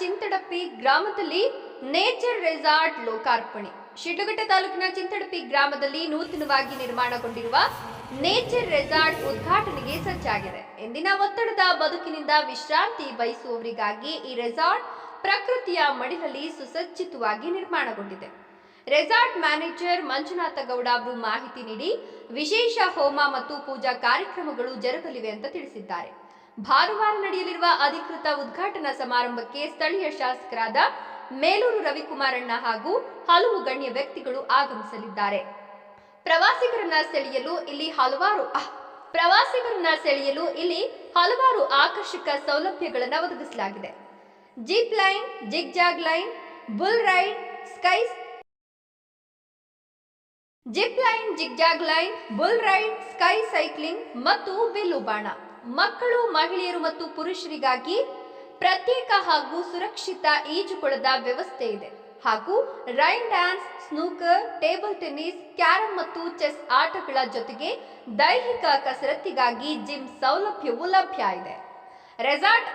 ಚಿಂತಡಪ್ಪಿ ಗ್ರಾಮದಲ್ಲಿ nature resort ಲೋಕಾರ್ಪಣೆ. ಶಿಡ್ಲಘಟ್ಟ ತಾಲೂಕಿನ ಚಿಂತಡಪ್ಪಿ ಗ್ರಾಮದಲ್ಲಿ ನೂತನವಾಗಿ ನಿರ್ಮಾಣಗೊಂಡಿರುವ ನೇಚರ್ ರೆಸಾರ್ಟ್ ಉದ್ಘಾಟನೆಗೆ ಸಜ್ಜಾಗಿದೆ. ಎಂದಿನ ಒತ್ತಡದ ಬದುಕಿನಿಂದ ವಿಶ್ರಾಂತಿ ಬಯಸುವವರಿಗಾಗಿ ಈ ರೆಸಾರ್ಟ್ ಪ್ರಕೃತಿಯ ಮಡಿಲಲ್ಲಿ ಸುಸಜ್ಜಿತವಾಗಿ ನಿರ್ಮಾಣಗೊಂಡಿದೆ. ರೆಸಾರ್ಟ್ ಮ್ಯಾನೇಜರ್ ಮಂಜುನಾಥ ಗೌಡ ಅವರು ಮಾಹಿತಿ ನೀಡಿ, ವಿಶೇಷ ಹೋಮ ಮತ್ತು ಪೂಜಾ ಕಾರ್ಯಕ್ರಮಗಳು ಜರುಗಲಿವೆ ಅಂತ ತಿಳಿಸಿದ್ದಾರೆ. ಭಾನುವಾರ ನಡೆಯಲಿರುವ ಅಧಿಕೃತ ಉದ್ಘಾಟನಾ ಸಮಾರಂಭಕ್ಕೆ ಸ್ಥಳೀಯ ಶಾಸಕರಾದ ಮೇಲೂರು ರವಿಕುಮಾರಣ್ಣ ಹಾಗೂ ಹಲವು ಗಣ್ಯ ವ್ಯಕ್ತಿಗಳು ಆಗಮಿಸಲಿದ್ದಾರೆ. ಪ್ರವಾಸಿಗರನ್ನ ಸೆಳೆಯಲು ಇಲ್ಲಿ ಹಲವಾರು ಪ್ರವಾಸಿಗರನ್ನ ಸೆಳೆಯಲು ಇಲ್ಲಿ ಹಲವಾರು ಆಕರ್ಷಕ ಸೌಲಭ್ಯಗಳನ್ನು ಒದಗಿಸಲಾಗಿದೆ. Zip line, zigzag line, bull ride skies zip line zigzag line, bull ride, sky cycling ಮತ್ತು ಬಿಲ್ಲು ಬಾಣ. ಮಕ್ಕಳು, ಮಹಿಳೆಯರು ಮತ್ತು ಪುರುಷರಿಗಾಗಿ ಪ್ರತ್ಯೇಕ ಹಾಗೂ ಸುರಕ್ಷಿತ ಈಜುಕೊಳದ ವ್ಯವಸ್ಥೆ ಇದೆ. ಹಾಗೂ rain dance, snooker, table tennis, carrom ಮತ್ತು ಚೆಸ್ ಆಟಗಳ ಜೊತೆಗೆ ದೈಹಿಕ ಕಸರತ್ತಿಗಾಗಿ ಜಿಮ್ ಸೌಲಭ್ಯವೂ ಲಭ್ಯ ಇದೆ. ರೆಸಾರ್ಟ್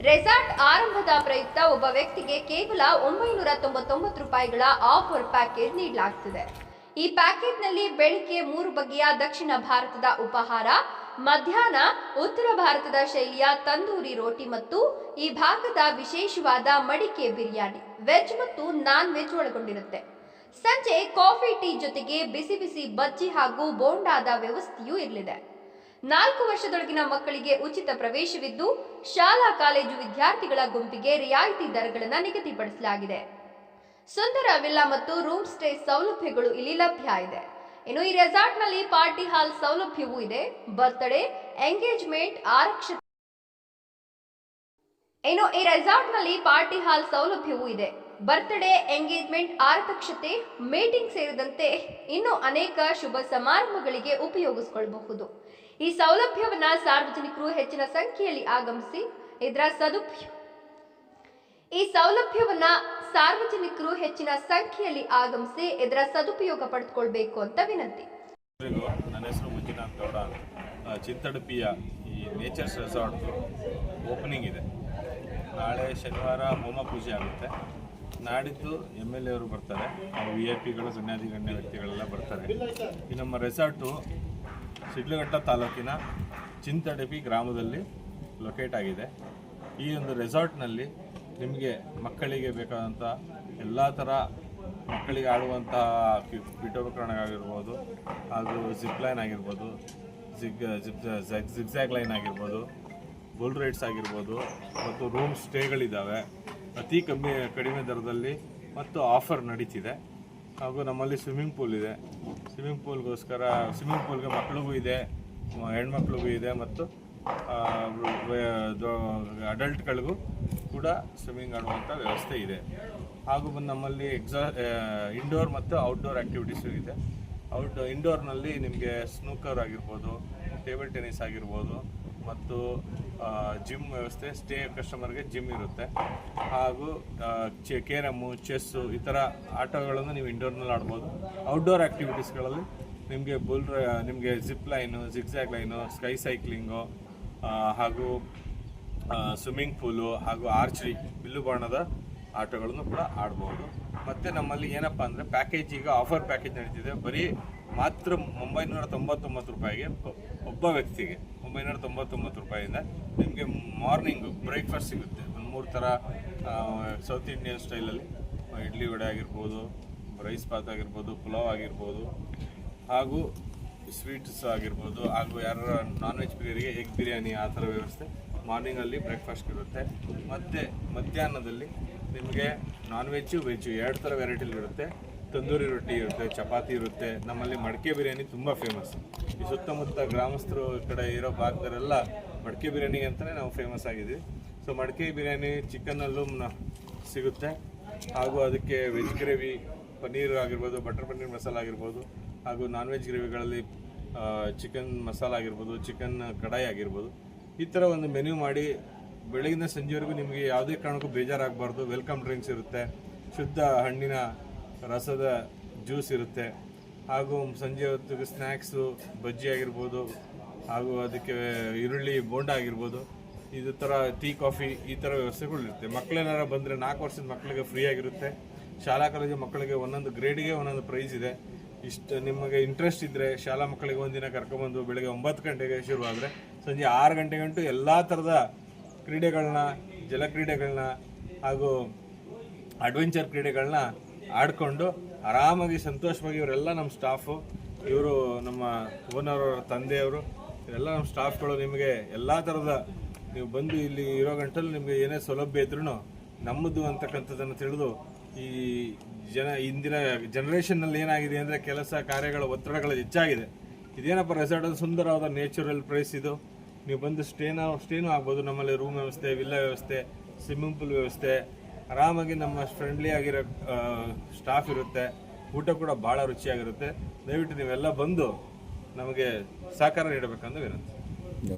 ರೆಸಾರ್ಟ್ ಆರಂಭದ ಪ್ರಯುಕ್ತ ಒಬ್ಬ ವ್ಯಕ್ತಿಗೆ ಕೇವಲ ಒಂಬೈನೂರ ತೊಂಬತ್ತೊಂಬತ್ತು ರೂಪಾಯಿಗಳ ಆಫರ್ ಪ್ಯಾಕೇಜ್ ನೀಡಲಾಗ್ತಿದೆ. ಈ ಪ್ಯಾಕೇಜ್ನಲ್ಲಿ ಬೆಳಿಗ್ಗೆ ಮೂರು ಬಗೆಯ ದಕ್ಷಿಣ ಭಾರತದ ಉಪಹಾರ, ಮಧ್ಯಾಹ್ನ ಉತ್ತರ ಭಾರತದ ಶೈಲಿಯ ತಂದೂರಿ ರೋಟಿ ಮತ್ತು ಈ ಭಾಗದ ವಿಶೇಷವಾದ ಮಡಿಕೆ ಬಿರಿಯಾನಿ, ವೆಜ್ ಮತ್ತು ನಾನ್ ವೆಜ್ ಒಳಗೊಂಡಿರುತ್ತೆ. ಸಂಜೆ ಕಾಫಿ, ಟೀ ಜೊತೆಗೆ ಬಿಸಿ ಬಿಸಿ ಬಜ್ಜಿ ಹಾಗೂ ಬೋಂಡಾದ ವ್ಯವಸ್ಥೆಯೂ ಇರಲಿದೆ. ನಾಲ್ಕು ವರ್ಷದೊಳಗಿನ ಮಕ್ಕಳಿಗೆ ಉಚಿತ ಪ್ರವೇಶವಿದ್ದು, ಶಾಲಾ, ಕಾಲೇಜು ವಿದ್ಯಾರ್ಥಿಗಳ ಗುಂಪಿಗೆ ರಿಯಾಯಿತಿ ದರಗಳನ್ನು ನಿಗದಿಪಡಿಸಲಾಗಿದೆ. ಸುಂದರ ವಿಲ್ಲಾ ಮತ್ತು ರೂಮ್ ಸ್ಟೇ ಸೌಲಭ್ಯಗಳು ಇಲ್ಲಿ ಲಭ್ಯ ಇದೆ. ಇನ್ನು ಈ ರೆಸಾರ್ಟ್ನಲ್ಲಿ ಪಾರ್ಟಿ ಹಾಲ್ ಸೌಲಭ್ಯವೂ ಇದೆ. ಬರ್ತ್ಡೇ, ಎಂಗೇಜ್ಮೆಂಟ್ ಆರಕ್ಷಿತ ಇನ್ನು ಈ ರೆಸಾರ್ಟ್ನಲ್ಲಿ ಪಾರ್ಟಿ ಹಾಲ್ ಸೌಲಭ್ಯವೂ ಇದೆ. ಬರ್ತ್ಡೇ, ಎಂಗೇಜ್ಮೆಂಟ್, ಆರತಕ್ಷತೆ, ಮೀಟಿಂಗ್ ಸೇರಿದಂತೆ ಇನ್ನು ಅನೇಕ ಶುಭ ಸಮಾರಂಭಗಳಿಗೆ ಉಪಯೋಗಿಸಿಕೊಳ್ಳಬಹುದು ಈ ಸೌಲಭ್ಯವನ್ನ ಸಾರ್ವಜನಿಕರು ಹೆಚ್ಚಿನ ಸಂಖ್ಯೆಯಲ್ಲಿ ಆಗಮಿಸಿ ಇದರ ಸದುಪಯೋಗ ಈ ಸೌಲಭ್ಯವನ್ನ ಸಾರ್ವಜನಿಕರು ಹೆಚ್ಚಿನ ಸಂಖ್ಯೆಯಲ್ಲಿ ಆಗಮಿಸಿ ಇದರ ಸದುಪಯೋಗ ಪಡೆದುಕೊಳ್ಬೇಕು ಅಂತ ವಿನಂತಿ. ನನ್ನ ಹೆಸರು ಮಂಜುನಾಥ್ ಗೌಡ ಚಿಂತಡುಪಿಯ ಈ ನೇಚರ್ಸ್ ರೆಸಾರ್ಟ್ ಓಪನಿಂಗ್ ಇದೆ. ನಾಳೆ ಶನಿವಾರ ಹೋಮ ಪೂಜೆ ಆಗುತ್ತೆ. ನಾಡಿದ್ದು ಎಂ ಎಲ್ ಎ ಅವರು ಬರ್ತಾರೆ. ವಿ ಐ ಪಿಗಳು ಗಣ್ಯಾಧಿ ಗಣ್ಯ ವ್ಯಕ್ತಿಗಳೆಲ್ಲ ಬರ್ತಾರೆ. ಈ ನಮ್ಮ ರೆಸಾರ್ಟು ಶಿಡ್ಲಘಟ್ಟ ತಾಲೂಕಿನ ಚಿಂತಡಪಿ ಗ್ರಾಮದಲ್ಲಿ ಲೊಕೇಟ್ ಆಗಿದೆ. ಈ ಒಂದು ರೆಸಾರ್ಟ್ನಲ್ಲಿ ನಿಮಗೆ ಮಕ್ಕಳಿಗೆ ಬೇಕಾದಂಥ ಎಲ್ಲ ಥರ ಮಕ್ಕಳಿಗೆ ಆಡುವಂಥ ಪೀಠೋಪಕರಣಗಳಾಗಿರ್ಬೋದು ಹಾಗೂ ಜಿಪ್ ಲೈನ್ ಆಗಿರ್ಬೋದು ಜಿಗ್ ಜಿಪ್ ಜಿಗ್ಜ್ಯಾಗ್ ಲೈನ್ ಆಗಿರ್ಬೋದು ಬುಲ್ ರೈಡ್ಸ್ ಆಗಿರ್ಬೋದು ಮತ್ತು ರೂಮ್ ಸ್ಟೇಗಳಿದ್ದಾವೆ ಅತಿ ಕಮ್ಮಿ, ಕಡಿಮೆ ದರದಲ್ಲಿ ಮತ್ತು ಆಫರ್ ನಡೀತಿದೆ. ಹಾಗೂ ನಮ್ಮಲ್ಲಿ ಸ್ವಿಮ್ಮಿಂಗ್ ಪೂಲ್ ಇದೆ. ಸ್ವಿಮ್ಮಿಂಗ್ ಪೂಲ್ಗೋಸ್ಕರ ಸ್ವಿಮ್ಮಿಂಗ್ ಪೂಲ್ಗೆ ಮಕ್ಕಳಿಗೂ ಇದೆ, ಹೆಣ್ಮಕ್ಳಿಗೂ ಇದೆ ಮತ್ತು ಅಡಲ್ಟ್ಗಳಿಗೂ ಕೂಡ ಸ್ವಿಮ್ಮಿಂಗ್ ಆಡುವಂಥ ವ್ಯವಸ್ಥೆ ಇದೆ. ಹಾಗೂ ನಮ್ಮಲ್ಲಿ ಎಕ್ಸಾ ಇಂಡೋರ್ ಮತ್ತು ಔಟ್ಡೋರ್ ಆ್ಯಕ್ಟಿವಿಟೀಸು ಇದೆ. ಔಟ್ ಇಂಡೋರ್ನಲ್ಲಿ ನಿಮಗೆ ಸ್ನೂಕರ್ ಆಗಿರ್ಬೋದು ಟೇಬಲ್ ಟೆನಿಸ್ ಆಗಿರ್ಬೋದು ಮತ್ತು ಜಿಮ್ ವ್ಯವಸ್ಥೆ ಸ್ಟೇ ಕಸ್ಟಮರ್ಗೆ ಜಿಮ್ ಇರುತ್ತೆ. ಹಾಗೂ ಚೆ ಕೇರಮ್ಮು ಚೆಸ್ಸು ಈ ಥರ ಆಟಗಳನ್ನು ನೀವು ಇಂಡೋರ್ನಲ್ಲಿ ಆಡ್ಬೋದು. ಔಟ್ಡೋರ್ ಆ್ಯಕ್ಟಿವಿಟೀಸ್ಗಳಲ್ಲಿ ನಿಮಗೆ ಬುಲ್ ನಿಮಗೆ zip line zigzag line sky cycling ಹಾಗೂ ಸ್ವಿಮ್ಮಿಂಗ್ ಪೂಲು ಹಾಗೂ ಆರ್ಚರಿ ಬಿಲ್ಲು ಬಣ್ಣದ ಆಟಗಳನ್ನು ಕೂಡ ಆಡ್ಬೋದು. ಮತ್ತು ನಮ್ಮಲ್ಲಿ ಏನಪ್ಪ ಅಂದರೆ ಪ್ಯಾಕೇಜ್ ಈಗ ಆಫರ್ ಪ್ಯಾಕೇಜ್ ನಡೀತಿದೆ. ಬರೀ ಮಾತ್ರ ಒಂಬೈನೂರ ತೊಂಬತ್ತೊಂಬತ್ತು ರೂಪಾಯಿಗೆ ಒಬ್ಬ ವ್ಯಕ್ತಿಗೆ ಒಂಬೈನೂರ ತೊಂಬತ್ತೊಂಬತ್ತು ರೂಪಾಯಿಂದ ನಿಮಗೆ ಮಾರ್ನಿಂಗು ಬ್ರೇಕ್ಫಾಸ್ಟ್ ಸಿಗುತ್ತೆ. ಒಂದು ಮೂರು ಥರ ಸೌತ್ ಇಂಡಿಯನ್ ಸ್ಟೈಲಲ್ಲಿ ಇಡ್ಲಿ ವಡೆ ಆಗಿರ್ಬೋದು ರೈಸ್ ಪಾತ್ ಆಗಿರ್ಬೋದು, ಪುಲಾವ್ ಆಗಿರ್ಬೋದು, ಹಾಗೂ ಸ್ವೀಟ್ಸ್ ಆಗಿರ್ಬೋದು, ಹಾಗೂ ಯಾರು ನಾನ್ ವೆಜ್ ಪ್ರಿಯರಿಗೆ ಎಗ್ ಬಿರಿಯಾನಿ ಆ ಥರ ವ್ಯವಸ್ಥೆ ಮಾರ್ನಿಂಗಲ್ಲಿ ಬ್ರೇಕ್ಫಾಸ್ಟ್ ಇರುತ್ತೆ. ಮತ್ತು ಮಧ್ಯಾಹ್ನದಲ್ಲಿ ನಿಮಗೆ ನಾನ್ ವೆಜ್ಜು ವೆಜ್ಜು ಎರಡು ಥರ ವೆರೈಟಿಲಿ ಇರುತ್ತೆ. ತಂದೂರಿ ರೊಟ್ಟಿ ಇರುತ್ತೆ, ಚಪಾತಿ ಇರುತ್ತೆ. ನಮ್ಮಲ್ಲಿ ಮಡಿಕೆ ಬಿರಿಯಾನಿ ತುಂಬ ಫೇಮಸ್ ಈ ಸುತ್ತಮುತ್ತ ಗ್ರಾಮಸ್ಥರು ಕಡೆ ಇರೋ ಭಾಗದವರೆಲ್ಲ ಮಡಕೆ ಬಿರಿಯಾನಿ ಅಂತಲೇ ನಾವು ಫೇಮಸ್ ಆಗಿದ್ದೀವಿ. ಸೊ ಮಡಕೆ ಬಿರಿಯಾನಿ ಚಿಕನಲ್ಲೂ ಸಿಗುತ್ತೆ. ಹಾಗೂ ಅದಕ್ಕೆ ವೆಜ್ ಗ್ರೇವಿ ಪನ್ನೀರ್ ಆಗಿರ್ಬೋದು, ಬಟರ್ ಪನ್ನೀರ್ ಮಸಾಲ ಆಗಿರ್ಬೋದು, ಹಾಗೂ ನಾನ್ ವೆಜ್ ಗ್ರೇವಿಗಳಲ್ಲಿ ಚಿಕನ್ ಮಸಾಲ ಆಗಿರ್ಬೋದು ಚಿಕನ್ ಕಡಾಯಿ ಆಗಿರ್ಬೋದು. ಈ ಥರ ಒಂದು ಮೆನ್ಯೂ ಮಾಡಿ ಬೆಳಗಿನ ಸಂಜೆವರೆಗೂ ನಿಮಗೆ ಯಾವುದೇ ಕಾರಣಕ್ಕೂ ಬೇಜಾರಾಗಬಾರ್ದು. ವೆಲ್ಕಮ್ ಡ್ರಿಂಕ್ಸ್ ಇರುತ್ತೆ, ಶುದ್ಧ ಹಣ್ಣಿನ ರಸದ ಜ್ಯೂಸ್ ಇರುತ್ತೆ, ಹಾಗೂ ಸಂಜೆ ಹೊತ್ತಿಗೆ ಸ್ನ್ಯಾಕ್ಸು ಬಜ್ಜಿ ಆಗಿರ್ಬೋದು, ಹಾಗೂ ಅದಕ್ಕೆ ಈರುಳ್ಳಿ, ಬೋಂಡ ಆಗಿರ್ಬೋದು. ಇದು ಥರ ಟೀ ಕಾಫಿ ಈ ಥರ ವ್ಯವಸ್ಥೆಗಳಿರುತ್ತೆ ಮಕ್ಕಳೇನಾರ ಬಂದರೆ ನಾಲ್ಕು ವರ್ಷದ ಮಕ್ಕಳಿಗೆ ಫ್ರೀ ಆಗಿರುತ್ತೆ. ಶಾಲಾ ಕಾಲೇಜು ಮಕ್ಕಳಿಗೆ ಒಂದೊಂದು ಗ್ರೇಡ್ಗೆ ಒಂದೊಂದು ಪ್ರೈಸ್ ಇದೆ. ಇಷ್ಟು ನಿಮಗೆ ಇಂಟ್ರೆಸ್ಟ್ ಇದ್ದರೆ ಶಾಲಾ ಮಕ್ಕಳಿಗೆ ಒಂದಿನ ಕರ್ಕೊಂಬಂದು ಬೆಳಗ್ಗೆ ಒಂಬತ್ತು ಗಂಟೆಗೆ ಶುರುವಾದರೆ ಸಂಜೆ ಆರು ಗಂಟೆ ಗಂಟು ಎಲ್ಲ ಥರದ ಕ್ರೀಡೆಗಳನ್ನ ಜಲಕ್ರೀಡೆಗಳನ್ನ ಹಾಗೂ ಅಡ್ವೆಂಚರ್ ಕ್ರೀಡೆಗಳನ್ನ ಆಡಿಕೊಂಡು ಆರಾಮಾಗಿ ಸಂತೋಷವಾಗಿ ಇವರೆಲ್ಲ ನಮ್ಮ ಸ್ಟಾಫು ಇವರು ನಮ್ಮ ಓನರ್ ಅವರ, ತಂದೆಯವರು, ಇವರೆಲ್ಲ ನಮ್ಮ ಸ್ಟಾಫ್ಗಳು ನಿಮಗೆ ಎಲ್ಲ ಥರದ ನೀವು ಬಂದು ಇಲ್ಲಿ ಇರೋ ಗಂಟಲ್ಲಿ ನಿಮಗೆ ಏನೇ ಸೌಲಭ್ಯ ಇದ್ರೂ ನಮ್ಮದು ಅಂತಕ್ಕಂಥದ್ದನ್ನು ತಿಳಿದು ಈ ಜನ ಇಂದಿನ ಜನ್ರೇಷನ್ನಲ್ಲಿ ಏನಾಗಿದೆ ಅಂದರೆ ಕೆಲಸ, ಕಾರ್ಯಗಳ, ಒತ್ತಡಗಳು ಹೆಚ್ಚಾಗಿದೆ. ಇದೇನಪ್ಪ ರೆಸಾರ್ಟ್ ಒಂದು ಸುಂದರವಾದ ನೇಚುರಲ್ ಪ್ಲೇಸ್ ಇದು? ನೀವು ಬಂದು ಸ್ಟೇನ ಸ್ಟೇನೂ ಆಗ್ಬೋದು. ನಮ್ಮಲ್ಲಿ ರೂಮ್ ವ್ಯವಸ್ಥೆ ವಿಲ್ಲಾ ವ್ಯವಸ್ಥೆ ಸ್ವಿಮ್ಮಿಂಗ್ ಪೂಲ್ ವ್ಯವಸ್ಥೆ. ಆರಾಮಾಗಿ ನಮ್ಮ ಫ್ರೆಂಡ್ಲಿ ಆಗಿರೋ ಸ್ಟಾಫ್ ಇರುತ್ತೆ. ಊಟ ಕೂಡ ಭಾಳ ರುಚಿಯಾಗಿರುತ್ತೆ. ದಯವಿಟ್ಟು ನೀವೆಲ್ಲ ಬಂದು ನಮಗೆ ಸಹಕಾರ ನೀಡಬೇಕಂತ ವಿನಂತಿ.